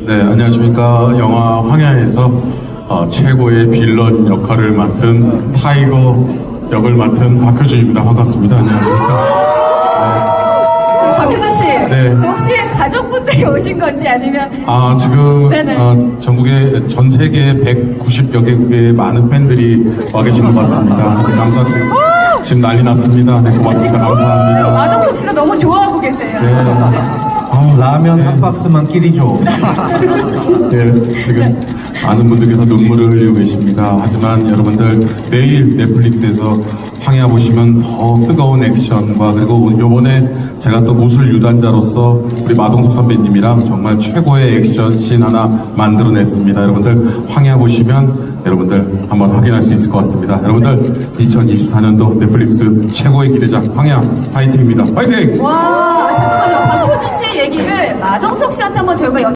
네, 안녕하십니까. 영화 황야에서 어, 최고의 빌런 역할을 맡은 타이거 역을 맡은 박효준입니다. 반갑습니다. 안녕하십니까. 박효준 씨, 네. 혹시 가족분들이 오신 건지 아니면 아, 지금 네네. 어, 전국에 전 세계 190여 개국의 많은 팬들이 와 계시는 것 같습니다. 네, 감사드리고 지금 난리 났습니다. 네, 고맙습니다. 감사합니다. 마동석 씨가 너무 좋아하고 계세요. 네. 아, 라면 한 박스만 끼리 줘. 네, 지금 많은 분들께서 눈물을 흘리고 계십니다. 하지만 여러분들 내일 넷플릭스에서 황야 보시면 더 뜨거운 액션과 그리고 요번에 제가 또 무술 유단자로서 우리 마동석 선배님이랑 정말 최고의 액션 씬 하나 만들어냈습니다. 여러분들 황야 보시면 여러분들 한번 확인할 수 있을 것 같습니다. 여러분들 2024년도 넷플릭스 최고의 기대작 황야 파이팅입니다. 파이팅! 마동석 씨한테 한번 저희가 여